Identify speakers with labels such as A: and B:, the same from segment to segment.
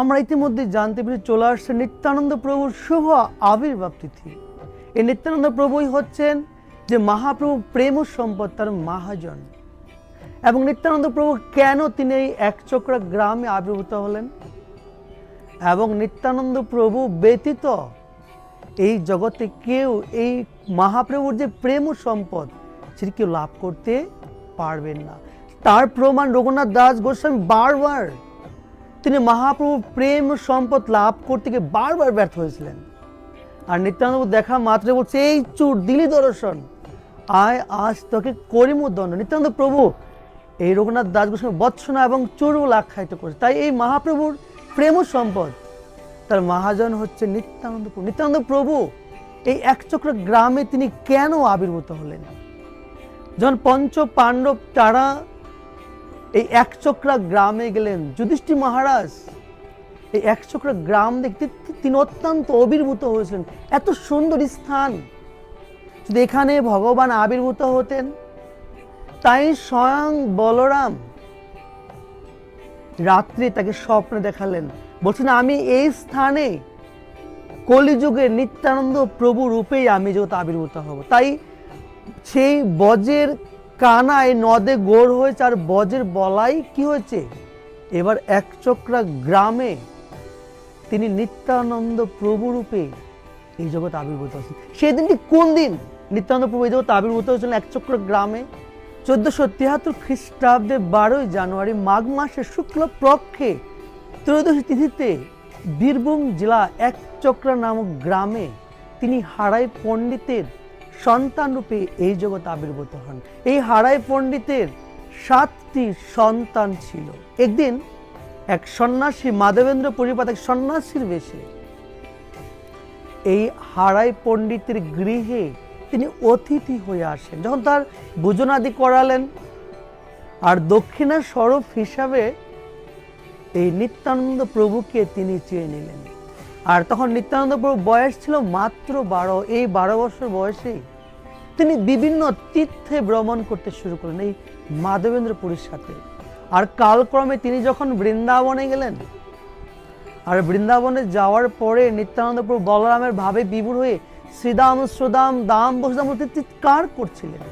A: আমরা ইতিমধ্যে জানতে পেরে চলে আসছে নিত্যানন্দ প্রভুর শুভ আবির্ভাব তিথি। এই নিত্যানন্দ প্রভুই হচ্ছেন যে মহাপ্রভু প্রেম সম্পদ তার মহাজন। এবং নিত্যানন্দ প্রভু কেন তিনি এই একচক্রা গ্রামে আবির্ভূত হলেন? এবং নিত্যানন্দ প্রভু ব্যতীত এই জগতে কেউ এই মহাপ্রভুর যে প্রেম সম্পদ, সেটি কেউ লাভ করতে পারবেন না। তার প্রমাণ রঘুনাথ দাস গোস্বামী বারবার তিনি মহাপ্রভু প্রেম সম্পদ লাভ করতে গিয়ে বারবার ব্যর্থ হয়েছিলেন। আর নিত্যানন্দ দেখা মাত্র বলছে এই চুর দিলি দর্শন। আয় আজ তোকে করিম দণ্ড। নিত্যানন্দ প্রভু এই রঘুনাথ দাস বৎসনা এবং চুরুল আখ্যায়িত করেছে। তাই এই মহাপ্রভুর প্রেম সম্পদ, তার মহাজন হচ্ছে নিত্যানন্দ প্রভু। নিত্যানন্দ প্রভু, এই একচক্র গ্রামে তিনি কেন আবির্ভূত হলেন? যখন পঞ্চ পাণ্ডব তারা এই একচক্রা গ্রামে গেলেন যুধিষ্ঠি মহারাজ। এই একচক্রা গ্রাম দেখতে তিনি অত্যন্ত অবির্ভূত হয়েছিলেন। এত সুন্দর স্থান। যদি এখানে ভগবান আবির্ভূত হতেন, তাই স্বয়ং বলরাম রাত্রে তাকে স্বপ্নে দেখালেন। বলছেন, আমি এই স্থানে কলিযুগে নিত্যানন্দ প্রভু রূপেই আমি যেহেতু আবির্ভূত হব, তাই সেই বজের কানায় নদে গোড় হয়েছে আর বজের বলাই কি হয়েছে? এবার একচক্রা গ্রামে তিনি নিত্যানন্দ প্রভুরূপে এই জগৎ আবির্ভূত হয়েছেন। সেই দিনটি কোন দিন নিত্যানন্দ প্রভু এই জগৎ আবির্ভূত হয়েছিলেন একচক্র গ্রামে? চোদ্দশো তিয়াত্তর খ্রিস্টাব্দে বারোই জানুয়ারি মাঘ মাসের শুক্ল পক্ষে ত্রয়োদশী তিথিতে বীরভূম জেলা একচক্রা নামক গ্রামে তিনি হারাই পণ্ডিতের সন্তান রূপে এই জগৎ আবির্ভূত হন। এই হারাই পণ্ডিতের সাতটি সন্তান ছিল। একদিন এক সন্ন্যাসী, মাধবেন্দ্র পরিপাত এক সন্ন্যাসীর বেশে এই হারাই পণ্ডিতের গৃহে তিনি অতিথি হয়ে আসেন। যখন তার ভোজনাদি করালেন আর দক্ষিণা স্বরূপ হিসাবে এই নিত্যানন্দ প্রভুকে তিনি চেয়ে নিলেন। আর তখন নিত্যানন্দ প্রভু বয়স ছিল মাত্র বারো, এই বারো বছর বয়সেই তিনি বিভিন্ন তীর্থে ভ্রমণ করতে শুরু করলেন এই মাধবেন্দ্র পুরীর সাথে। আর কালক্রমে তিনি যখন বৃন্দাবনে গেলেন, আর বৃন্দাবনে যাওয়ার পরে নিত্যানন্দ প্রভু বলরামের ভাবে বিভোর হয়ে শ্রীদাম, শ্রদাম, দাম, বসুদাম চিৎকার করছিলেন।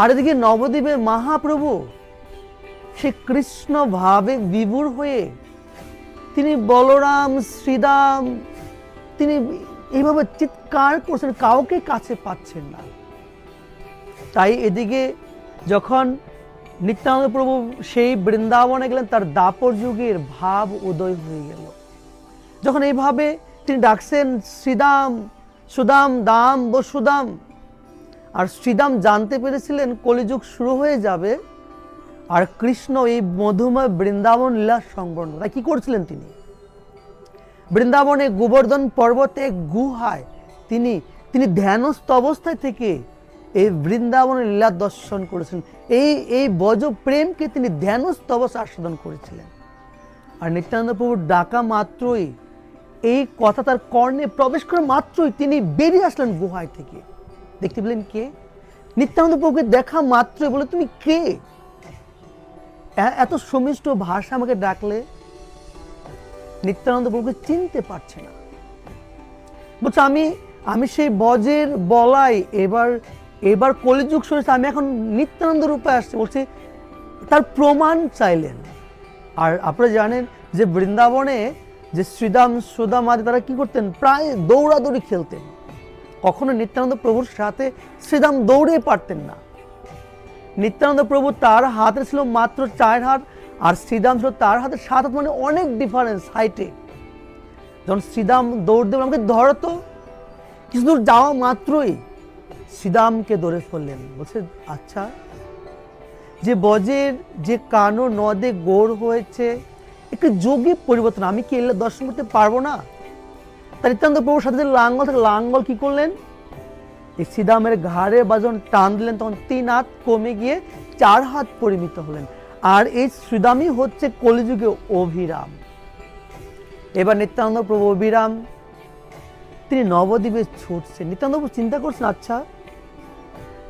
A: আর এদিকে নবদ্বীপে মহাপ্রভু সে কৃষ্ণ ভাবে বিভোর হয়ে তিনি বলরাম, শ্রীদাম, তিনি এইভাবে চিৎকার করছেন, কাউকে কাছে পাচ্ছেন না। তাই এদিকে যখন নিত্যানন্দ প্রভু সেই বৃন্দাবনে গেলেন, তার দাপর যুগের ভাব উদয় হয়ে গেল। যখন এইভাবে তিনি ডাকছেন, শ্রীদাম, সুদাম, দাম, বসুদাম, আর শ্রীদাম জানতে পেরেছিলেন কলিযুগ শুরু হয়ে যাবে, আর কৃষ্ণ এই মধুময় বৃন্দাবন লীলা সংবরণ। তাই কি করছিলেন তিনি? বৃন্দাবনে গোবর্ধন পর্বতে গুহায় তিনি তিনি ধ্যানস্থ অবস্থায় থেকে এই বৃন্দাবনের লীলা দর্শন করেছেন। এই এই বজ প্রেমকে তিনি ধ্যানস্থ অবস্থায় আস্বাদন করেছিলেন। আর নিত্যানন্দ প্রভুর ডাকা মাত্রই, এই কথা তার কর্ণে প্রবেশ করা মাত্রই তিনি বেরিয়ে আসলেন গুহায় থেকে। দেখতে পেলেন কে? নিত্যানন্দ প্রভুকে দেখা মাত্রই বলে, তুমি কে? এত সুমিষ্ট ভাষা আমাকে ডাকলে নিত্যানন্দ প্রভুকে চিনতে পারছে না। বলছে, আমি আমি সেই বজের বলাই এবার এবার কলিযুগ সরেছে আমি এখন নিত্যানন্দ রূপে আসছে। বলছে, তার প্রমাণ চাইলেন। আর আপনারা জানেন যে বৃন্দাবনে যে শ্রীদাম, সুদাম আদি তারা কি করতেন? প্রায় দৌড়াদৌড়ি খেলতেন। কখনো নিত্যানন্দ প্রভুর সাথে শ্রীদাম দৌড়ে পারতেন না। নিত্যানন্দ প্রভু তার হাতে ছিল মাত্র চার হাত আর শ্রীদাম ছিল তার হাতে সাত হাত মানে অনেক ডিফারেন্স হাইটে যখন শ্রীদাম দৌড় দেবেন আমাকে ধরো তো। কিছু দূর যাওয়া মাত্রই শ্রীদামকে ধরে ফেললেন। বলছে আচ্ছা। যে বজের যে কানো নদে গোড় হয়েছে, একটু যোগী পরিবর্তন। আমি কি এলে দর্শন করতে পারব না? তাই নিত্যানন্দ প্রভুর সাথে লাঙ্গল থাকে, লাঙ্গল কি করলেন? এই শ্রীদামের ঘাড়ে বাজন টান দিলেন, তখন তিন হাত কমে গিয়ে চার হাত পরিমিত হলেন। আর এই শ্রীদামই হচ্ছে কলিযুগে অভিরাম। এবার নিত্যানন্দ প্রভু অভিরাম, তিনি নবদ্বীপে ছুটছেন। নিত্যানন্দ প্রভু চিন্তা করছেন আচ্ছা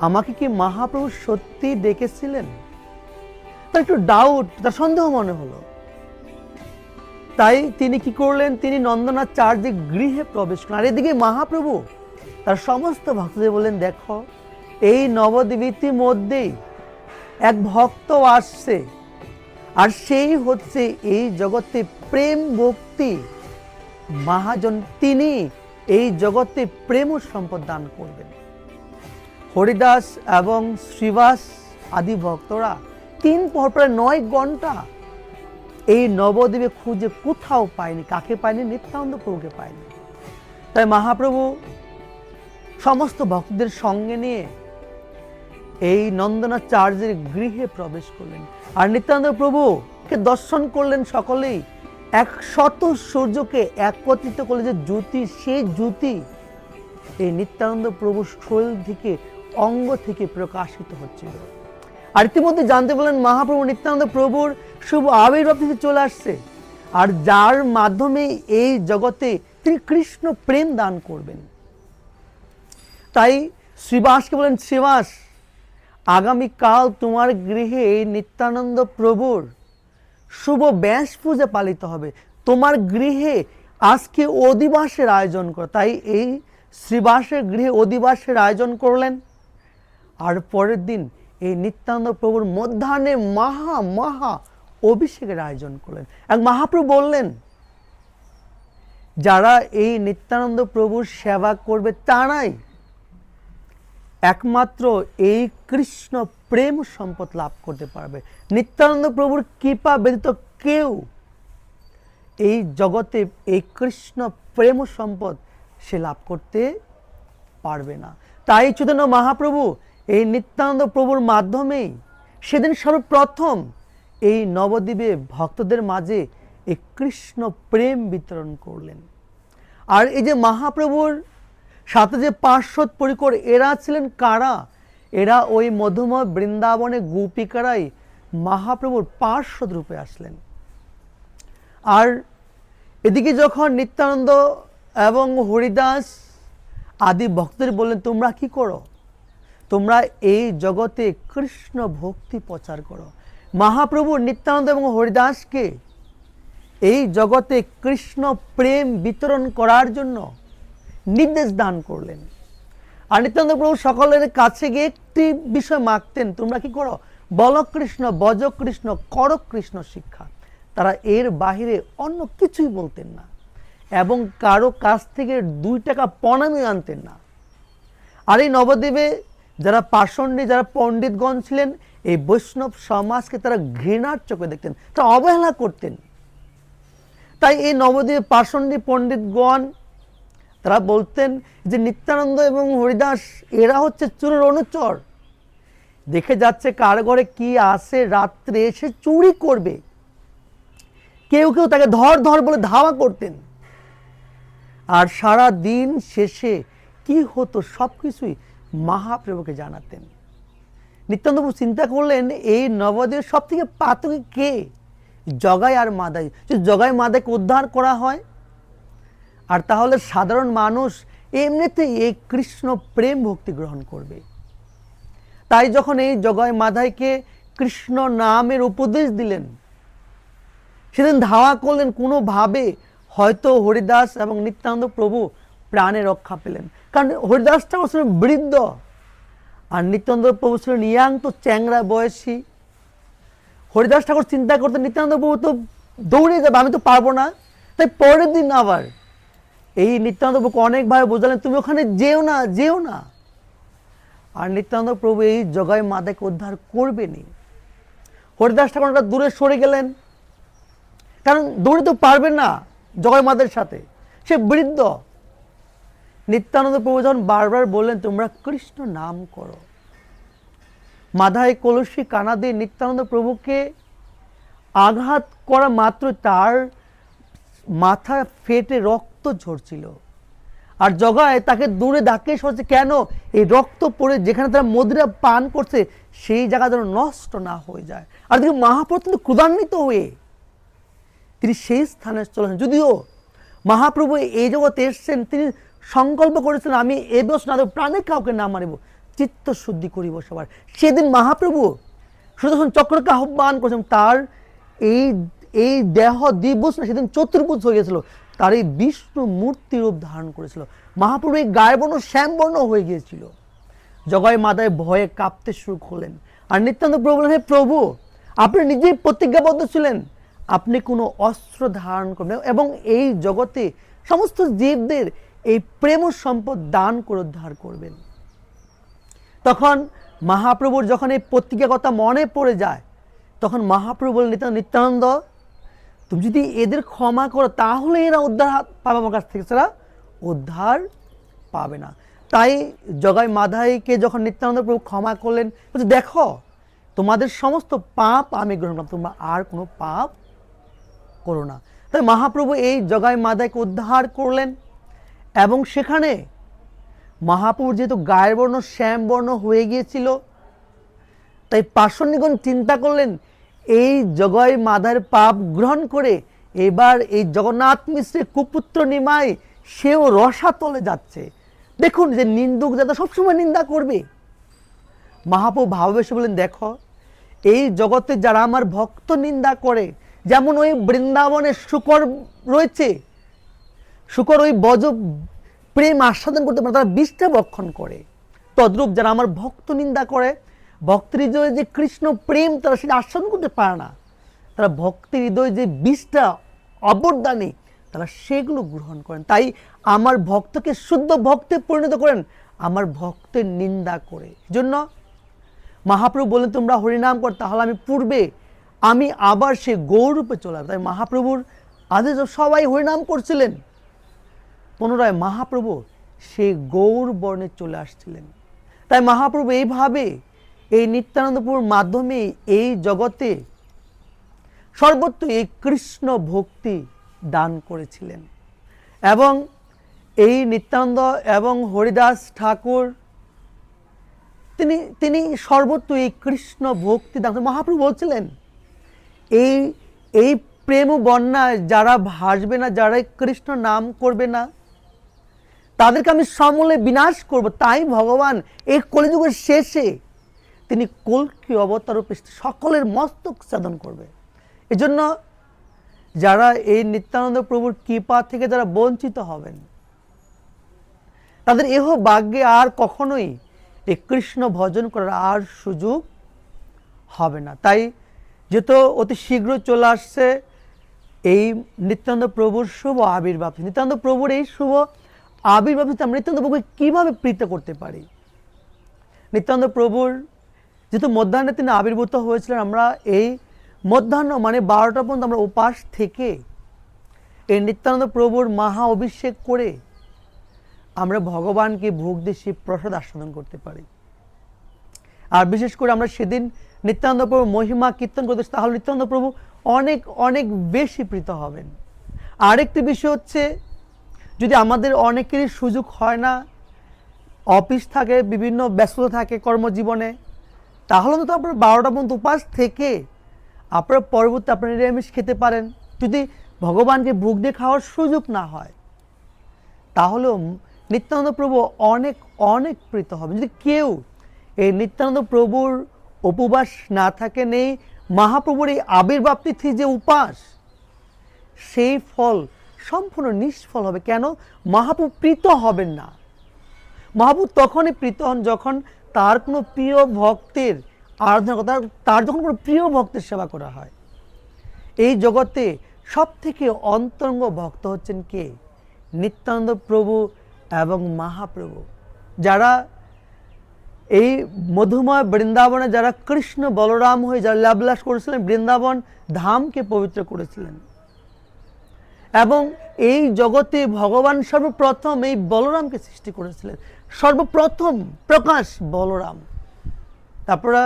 A: আমাকে কি মহাপ্রভু সত্যি ডেকেছিলেন? তার একটু ডাউট তার সন্দেহ মনে হলো। তাই তিনি কি করলেন? তিনি নন্দনাথ নন্দনাচার্যের গৃহে প্রবেশ করলেন। আর এদিকে মহাপ্রভু তার সমস্ত ভক্তদের বললেন, দেখো, এই নবদ্বীপের মধ্যেই এক ভক্ত আসছে, আর সেই হচ্ছে এই জগতে প্রেম ভক্তি। মহাজন তিনি এই জগতে প্রেম সম্পদ দান করবেন। হরিদাস এবং শ্রীবাস আদি ভক্তরা তিন পর প্রায় নয় ঘণ্টা এই নবদ্বীপে খুঁজে কোথাও পায়নি, কাকে পায়নি? নিত্যানন্দ প্রভুকে পায়নি। তাই মহাপ্রভু সমস্ত ভক্তদের সঙ্গে নিয়ে এই নন্দনাচার্যের গৃহে প্রবেশ করলেন। আর নিত্যানন্দ প্রভুকে দর্শন করলেন সকলেই, এক শত সূর্যকে একত্রিত করলে যে জ্যোতি সেই জ্যোতি এই নিত্যানন্দ প্রভুর শরীর থেকে, অঙ্গ থেকে প্রকাশিত হচ্ছিল। আর ইতিমধ্যে জানতে বললেন মহাপ্রভু নিত্যানন্দ প্রভুর শুভ আবির্ভাব থেকে চলে আসছে। আর যার মাধ্যমে এই জগতে তিনি কৃষ্ণ প্রেম দান করবেন। তাই শ্রীবাসকে বলেন, শ্রীবাস আগামীকাল তোমার গৃহে নিত্যানন্দ প্রভুর শুভ ব্যাস পূজা পালিত হবে। তোমার গৃহে আজকে অধিবাসের আয়োজন করো। তাই এই শ্রীবাসের গৃহে অধিবাসের আয়োজন করলেন। আর পরের দিন এই নিত্যানন্দ প্রভুর মধ্যাহ্নে মহা মহা অভিষেকের আয়োজন করলেন। এক মহাপ্রভু বললেন, যারা এই নিত্যানন্দ প্রভুর সেবা করবে তারাই একমাত্র এই কৃষ্ণ প্রেম সম্পদ লাভ করতে পারবে। নিত্যানন্দ প্রভুর কৃপা ব্যতীত কেউ এই জগতে এই কৃষ্ণ প্রেম সম্পদ সে লাভ করতে পারবে না। তাই চৈতন্য মহাপ্রভু এই নিত্যানন্দ প্রভুর মাধ্যমেই সেদিন সর্বপ্রথম এই নবদ্বীপে ভক্তদের মাঝে এই কৃষ্ণ প্রেম বিতরণ করলেন। আর এই যে মহাপ্রভুর সাথে যে পার্শ্বদ পরিকর, এরা ছিলেন কারা? এরা ওই মধুময় বৃন্দাবনে গোপিকারাই মহাপ্রভুর পার্শ্বদ রূপে আসলেন। আর এদিকে যখন নিত্যানন্দ এবং হরিদাস আদি ভক্তদের বললেন, তোমরা কি করো? তোমরা এই জগতে কৃষ্ণ ভক্তি প্রচার করো। মহাপ্রভু নিত্যানন্দ এবং হরিদাসকে এই জগতে কৃষ্ণ প্রেম বিতরণ করার জন্য নির্দেশ দান করলেন। আর নিত্যানন্দ প্রভু সকলের কাছে গিয়ে একটি বিষয় মাগতেন তোমরা কি করো? বল কৃষ্ণ, বজ কৃষ্ণ, কর কৃষ্ণ শিক্ষা। তারা এর বাহিরে অন্য কিছুই বলতেন না এবং কারও কাছ থেকে দুই টাকা পণামি আনতেন না। আর এই নবদ্বীপে যারা পাষণ্ডী, যারা পণ্ডিতগণ ছিলেন, এই বৈষ্ণব সমাজকে তারা ঘৃণার চোখে দেখতেন, তারা অবহেলা করতেন। তাই এই নবদ্বীপে পাষণ্ডী, পণ্ডিতগণ তারা বলতেন যে নিত্যানন্দ এবং হরিদাস, এরা হচ্ছে চোরের অনুচর। দেখে যাচ্ছে কার ঘরে কি আসে রাত্রে এসে চুরি করবে। কেউ কেউ তাকে ধর ধর বলে ধাওয়া করতেন। আর সারা দিন শেষে কি হতো সব কিছুই মহাপ্রভুকে জানাতেন। নিত্যানন্দবাবু চিন্তা করলেন, এই নবদ্বীপের সব থেকে পাতকি কে? জগাই আর মাদাই। যদি জগাই মাদাইকে উদ্ধার করা হয় আর তাহলে সাধারণ মানুষ এমনিতেই এই কৃষ্ণ প্রেম ভক্তি গ্রহণ করবে। তাই যখন এই জগাই মাধাইকে কৃষ্ণ নামের উপদেশ দিলেন, সেদিন ধাওয়া করলেন কোনোভাবে হয়তো হরিদাস এবং নিত্যানন্দ প্রভু প্রাণে রক্ষা পেলেন। কারণ হরিদাস ঠাকুর বৃদ্ধ আর নিত্যানন্দ প্রভু ছিলেন ইয়াং, তো চ্যাংরা বয়সী। হরিদাস ঠাকুর চিন্তা করতেন, নিত্যানন্দ প্রভু তো দৌড়ে যাবে, আমি তো পারব না। তাই পরের দিন আবার এই নিত্যানন্দ প্রভুকে অনেকভাবে বোঝালেন, তুমি ওখানে যেও না যেও না। আর নিত্যানন্দ প্রভু এই জগায় মাদাকে উদ্ধার করবেনি হরিদাস ঠাকুর দূরে সরে গেলেন। কারণ দৌড়ে তো পারবেন না জগাই মাদের সাথে। সে বৃদ্ধ। নিত্যানন্দ প্রভু যখন বারবার বললেন, তোমরা কৃষ্ণ নাম করো। মাধায় কলসি কানা দিয়ে নিত্যানন্দ প্রভুকে আঘাত করা মাত্র তার মাথা ফেটে রক্ত ঝরছিল। আর জগায় তাকে দূরে ডাকে সরছে কেন? এই রক্ত পড়ে যেখানে তারা মদিরা পান করছে, সেই জায়গা যেন নষ্ট না হয়ে যায়। আর দেখি মহাপ্রত্যন্ত ক্রুদান্বিত হয়ে তিনি সেই স্থানে চলে যদিও মহাপ্রভু এই জগতে এসছেন, তিনি সংকল্প করেছেন, আমি এ দোষ না প্রাণে কাউকে না মারিব, চিত্ত শুদ্ধি করিব সবার। সেদিন মহাপ্রভু সুদর্শন চক্রকে আহ্বান করেছেন, তার এই এই দেহ দ্বিভুজ না, সেদিন চতুর্ভুজ হয়ে গেছিল। তার এই বিষ্ণু মূর্তি রূপ ধারণ করেছিল। মহাপ্রভু এই গায়বর্ণ, শ্যামবর্ণ হয়ে গিয়েছিল। জগাই মাদায় ভয়ে কাঁপতে শুরু করলেন। আর নিত্যান্ত প্রভু হে প্রভু, আপনি নিজেই প্রতিজ্ঞাবদ্ধ ছিলেন। আপনি কোনো অস্ত্র ধারণ করবেন এবং এই জগতে সমস্ত জীবদের এই প্রেম সম্পদ দান করে উদ্ধার করবেন। তখন মহাপ্রভুর যখন এই প্রতিজ্ঞা কথা মনে পড়ে যায়, তখন মহাপ্রভু নিত্যানন্দ নিত্যানন্দ তুমি যদি এদের ক্ষমা করো, তাহলে এরা উদ্ধার পাবে আমার কাছ থেকে। ছাড়া উদ্ধার পাবে না। তাই জগাই মাধাইকে যখন নিত্যানন্দ প্রভু ক্ষমা করলেন, বলছে, দেখো, তোমাদের সমস্ত পাপ আমি গ্রহণ করলাম, তোমরা আর কোনো পাপ করো না। তাই মহাপ্রভু এই জগাই মাদাইকে উদ্ধার করলেন এবং সেখানে মহাপ্রভু যেহেতু গায়ের বর্ণ, শ্যামবর্ণ হয়ে গিয়েছিল, তাই পার্শ্বনিগণ চিন্তা করলেন এই জগয় মাদার পাপ গ্রহণ করে এবার এই জগন্নাথ মিশ্রের কুপুত্র নিমায় সেও রসাতলে যাচ্ছে। দেখুন যে নিন্দুক যাতে সবসময় নিন্দা করবে। মহাপ্রভু ভাবাবেশে বলেন দেখো, এই জগতে যারা আমার ভক্ত নিন্দা করে, যেমন ওই বৃন্দাবনে শুকর রয়েছে, শুকর ওই বজ প্রেম আস্বাদন করতে পারে, তারা বিষটা বক্ষণ করে। তদ্রূপ যারা আমার ভক্ত নিন্দা করে ভক্তের হৃদয়ে যে কৃষ্ণ প্রেম, তারা সেটা আস্বাদন করতে পারে না। তারা ভক্তের হৃদয়ে যে বিষটা অবদানে তারা সেগুলো গ্রহণ করেন। তাই আমার ভক্তকে শুদ্ধ ভক্তে পরিণত করেন, আমার ভক্তের নিন্দা করে। জন্য মহাপ্রভু বললেন, তোমরা হরিনাম কর, তাহলে আমি পূর্বে, আমি আবার সে গৌরূপে চলে তাই মহাপ্রভুর আদেশ সবাই হরিনাম করছিলেন। পুনরায় মহাপ্রভু সেই গৌর বর্ণে চলে আসছিলেন। তাই মহাপ্রভু এইভাবে এই নিত্যানন্দপুর মাধ্যমে এই জগতে সর্বত্র এই কৃষ্ণ ভক্তি দান করেছিলেন এবং এই নিত্যানন্দ এবং হরিদাস ঠাকুর, তিনি তিনি সর্বত্র এই কৃষ্ণ ভক্তি দান। মহাপ্রভু বলছিলেন, এই এই প্রেম বন্যায় যারা ভাসবে না যারা কৃষ্ণ নাম করবে না, তাদেরকে আমি সমূলে বিনাশ করব তাই ভগবান এই কলিযুগের শেষে তিনি কলকি অবতার রূপে সকলের মস্তক সাধন করবে। এজন্য যারা এই নিত্যানন্দ প্রভুর কৃপা থেকে যারা বঞ্চিত হবেন, তাদের এহ ভাগ্যে আর কখনোই এই কৃষ্ণ ভজন করার আর সুযোগ হবে না। তাই যেহেতু অতি শীঘ্র চলে আসছে এই নিত্যানন্দ প্রভুর শুভ আবির্ভাব। নিত্যানন্দ প্রভুর এই শুভ আবির্ভাব আমরা নিত্যানন্দ প্রভুকে কীভাবে প্রীত করতে পারি? নিত্যানন্দ প্রভুর যেহেতু মধ্যাহ্নে তিনি আবির্ভূত হয়েছিলেন আমরা, এই মধ্যাহ্ন মানে বারোটা পর্যন্ত আমরা উপাস থেকে এই নিত্যানন্দ প্রভুর মহা অভিষেক করে আমরা ভগবানকে ভোগ দিয়ে শিব প্রসাদ আস্বাদন করতে পারি। আর বিশেষ করে আমরা সেদিন নিত্যানন্দ প্রভু মহিমা কীর্তন করতে তাহলে নিত্যানন্দ প্রভু অনেক অনেক বেশি প্রীত হবেন। আরেকটি বিষয় হচ্ছে, যদি আমাদের অনেকেরই সুযোগ হয় না, অফিস থাকে, বিভিন্ন ব্যস্ততা থাকে কর্মজীবনে তাহলে তো আপনার বারোটা পর্যন্ত উপাস থেকে আপনার পরবর্তী আপনার নিরামিষ খেতে পারেন। যদি ভগবানকে ভোগ দিয়ে খাওয়ার সুযোগ না হয়, তাহলেও নিত্যানন্দ প্রভু অনেক অনেক প্রীত হবে। যদি কেউ এই নিত্যানন্দ প্রভুর উপবাস না থাকে, নেই, মহাপ্রভুর এই আবির্ভাব তিথি যে উপাস, সেই ফল সম্পূর্ণ নিষ্ফল হবে। কেন? মহাপ্রভু প্রীত হবেন না। মহাপ্রভু তখনই প্রীত হন যখন তার কোনো প্রিয় ভক্তের আরাধনা তার- তার যখন কোনো প্রিয় ভক্তের সেবা করা হয়, এই জগতে সব থেকে অন্তরঙ্গ ভক্ত হচ্ছেন কে? নিত্যানন্দ প্রভু এবং মহাপ্রভু। যারা এই মধুময় বৃন্দাবনে, যারা কৃষ্ণ বলরাম হয়ে যারা লাভলাস করেছিলেন, বৃন্দাবন ধামকে পবিত্র করেছিলেন। এবং এই জগতে ভগবান সর্বপ্রথম এই বলরামকে সৃষ্টি করেছিলেন। সর্বপ্রথম প্রকাশ বলরাম। তারপরে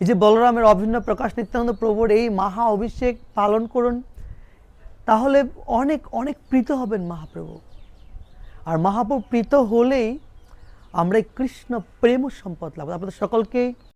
A: এই যে বলরামের অভিন্ন প্রকাশ নিত্যানন্দ প্রভুর এই মহা অভিষেক পালন করুন, তাহলে অনেক অনেক প্রীত হবেন মহাপ্রভু। আর মহাপ্রভু প্রীত হলেই আমরা কৃষ্ণ প্রেম সম্পদ লাভ আপনাদের সকলকে